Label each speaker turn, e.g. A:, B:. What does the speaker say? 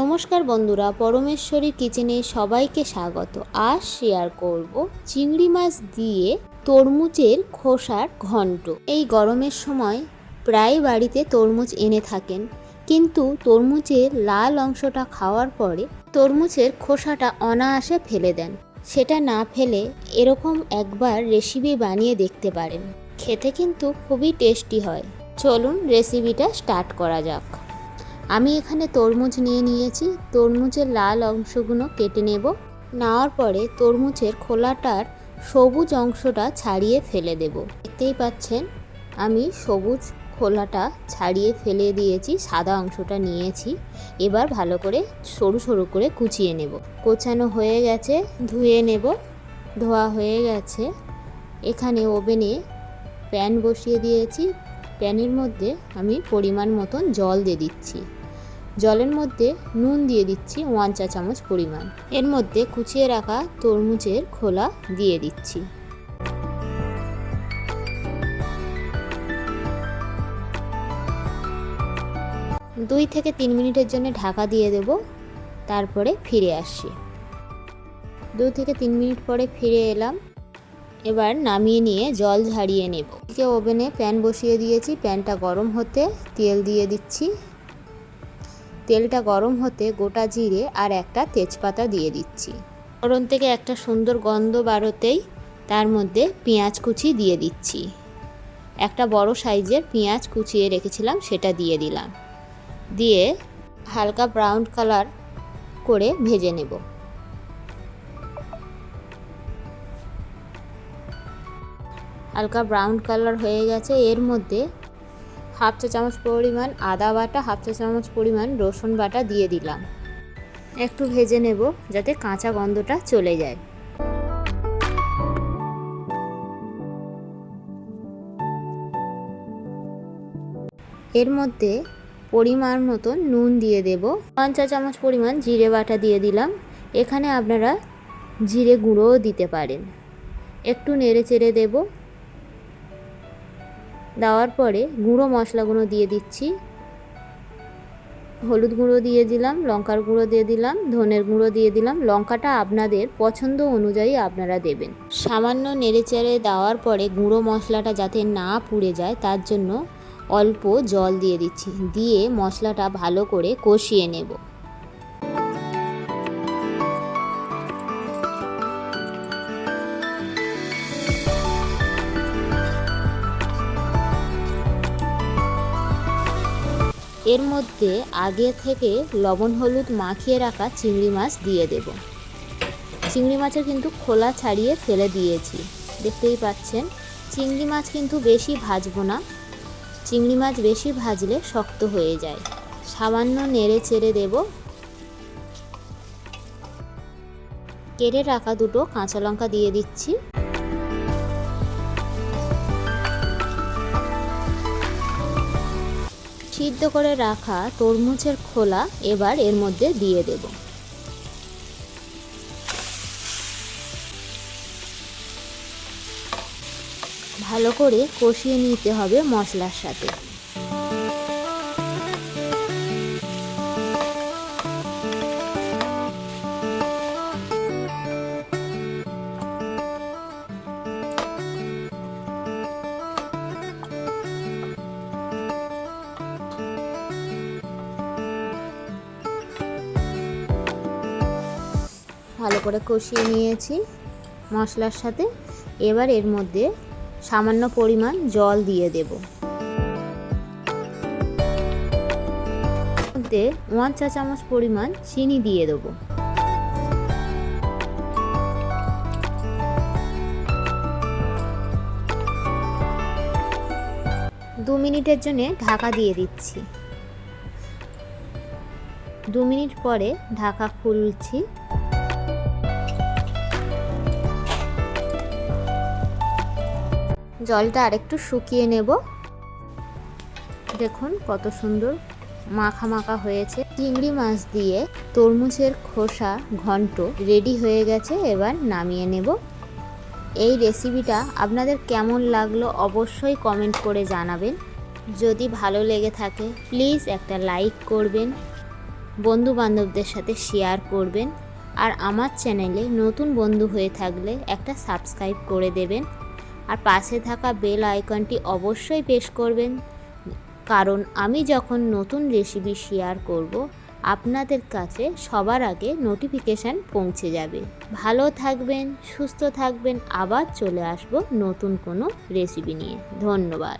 A: নমস্কার বন্ধুরা, পরমেশ্বরী কিচেনে সবাইকে স্বাগত। আজ শেয়ার করব চিংড়ি মাছ দিয়ে তরমুজের খোসার ঘন্ট। এই গরমের সময় প্রায় বাড়িতে তরমুজ এনে থাকেন, কিন্তু তরমুজের লাল অংশটা খাওয়ার পরে তরমুজের খোসাটা অনায়াসে ফেলে দেন। সেটা না ফেলে এরকম একবার রেসিপি বানিয়ে দেখতে পারেন। খেতে কিন্তু খুবই টেস্টি হয়। চলুন রেসিপিটা স্টার্ট করা যাক। আমি এখানে তরমুজ নিয়ে নিয়েছি। তরমুজের লাল অংশগুলো কেটে নেব। নেওয়ার পরে তরমুজের খোলাটার সবুজ অংশটা ছাড়িয়ে ফেলে দেব। দেখতেই পাচ্ছেন, আমি সবুজ খোলাটা ছাড়িয়ে ফেলে দিয়েছি, সাদা অংশটা নিয়েছি। এবার ভালো করে সরু সরু করে কুচিয়ে নেব। কোচানো হয়ে গেছে, ধুয়ে নেব। ধোয়া হয়ে গেছে। এখানে ওভেনে প্যান বসিয়ে দিয়েছি। প্যানের মধ্যে আমি পরিমাণ মতন জল দিয়ে দিচ্ছি। জলের মধ্যে নুন দিয়ে দিচ্ছি ওয়ান চা চামচ পরিমাণ। এর মধ্যে কুচিয়ে রাখা তরমুজের খোলা দিয়ে দিচ্ছি। দুই থেকে তিন মিনিটের জন্য ঢাকা দিয়ে দেব, তারপরে ফিরে আসছি। দুই থেকে তিন মিনিট পরে ফিরে এলাম। এবার নামিয়ে নিয়ে জল ঝাড়িয়ে নেব। এদিকে ওভেনে প্যান বসিয়ে দিয়েছি। প্যানটা গরম হতে তেল দিয়ে দিচ্ছি। তেলটা গরম হতে গোটা জিরে আর একটা তেজপাতা দিয়ে দিচ্ছি। ফোড়ন থেকে একটা সুন্দর গন্ধ বাড়োতেই তার মধ্যে পেঁয়াজ কুচি দিয়ে দিচ্ছি। একটা বড় সাইজের পেঁয়াজ কুচিয়ে রেখেছিলাম, সেটা দিয়ে দিলাম। দিয়ে হালকা ব্রাউন কালার করে ভেজে নেব। হালকা ব্রাউন কালার হয়ে গেছে। এর মধ্যে হাফ চা চামচ পরিমাণ আদা বাটা হাফ চা চামচ পরিমাণ রসুন বাটা দিয়ে দিলাম। একটু ভেজে নেব যাতে কাঁচা গন্ধটা চলে যায়। এর মধ্যে পরিমাণ মতো নুন দিয়ে দেব। পাঁচ চা চামচ পরিমাণ জিরে বাটা দিয়ে দিলাম। এখানে আপনারা জিরে গুঁড়োও দিতে পারেন। একটু নেড়ে চেড়ে দেবো। দেওয়ার পরে গুঁড়ো মশলাগুলো দিয়ে দিচ্ছি। হলুদ গুঁড়ো দিয়ে দিলাম, লঙ্কার গুঁড়ো দিয়ে দিলাম, ধনের গুঁড়ো দিয়ে দিলাম। লঙ্কাটা আপনাদের পছন্দ অনুযায়ী আপনারা দেবেন। সামান্য নেড়েচেড়ে দেওয়ার পরে গুঁড়ো মশলাটা যাতে না পুড়ে যায়, তার জন্য অল্প জল দিয়ে দিচ্ছি। দিয়ে মশলাটা ভালো করে কষিয়ে নেব। এর মধ্যে আগে থেকে লবণ, হলুদ মাখিয়ে রাখা চিংড়ি মাছ দিয়ে দেব। চিংড়ি মাছের কিন্তু খোলা ছাড়িয়ে ফেলে দিয়েছি। দেখতেই পাচ্ছেন, চিংড়ি মাছ কিন্তু বেশি ভাজবো না। চিংড়ি মাছ বেশি ভাজলে শক্ত হয়ে যায়। সামান্য নেড়ে চেড়ে দেব। কেটে রাখা দুটো কাঁচা লঙ্কা দিয়ে দিচ্ছি। সিদ্ধ করে রাখা তরমুজের খোলা এবার এর মধ্যে দিয়ে দেব। ভালো করে কষিয়ে নিতে হবে মশলার সাথে। ভালো করে কষিয়ে নিয়েছি মশলার সাথে। এবার এর মধ্যে সামান্য পরিমাণ জল দিয়ে দেব। মধ্যে ওয়ান চা চামচ পরিমাণ চিনি দিয়ে দেবো। দু মিনিটের জন্য ঢাকা দিয়ে দিচ্ছি। দু মিনিট পরে ঢাকা খুলছি। জলটা আরেকটু শুকিয়ে নেব। দেখুন কত সুন্দর মাখা মাখা হয়েছে। চিংড়ি মাছ দিয়ে তরমুজের খোসা ঘন্ট রেডি হয়ে গেছে, এবার নামিয়ে নেব। এই রেসিপিটা আপনাদের কেমন লাগল অবশ্যই কমেন্ট করে জানাবেন। যদি ভালো লেগে থাকে, প্লিজ একটা লাইক করবেন বন্ধু বান্ধবদের সাথে শেয়ার করবেন, আর আমার চ্যানেলে নতুন বন্ধু হয়ে থাকলে একটা সাবস্ক্রাইব করে দেবেন। আর পাশে থাকা বেল আইকনটি অবশ্যই প্রেস করবেন। কারণ আমি যখন নতুন রেসিপি শেয়ার করব, আপনাদের কাছে সবার আগে নোটিফিকেশান পৌঁছে যাবে। ভালো থাকবেন, সুস্থ থাকবেন, আবার চলে আসব নতুন কোনো রেসিপি নিয়ে। ধন্যবাদ।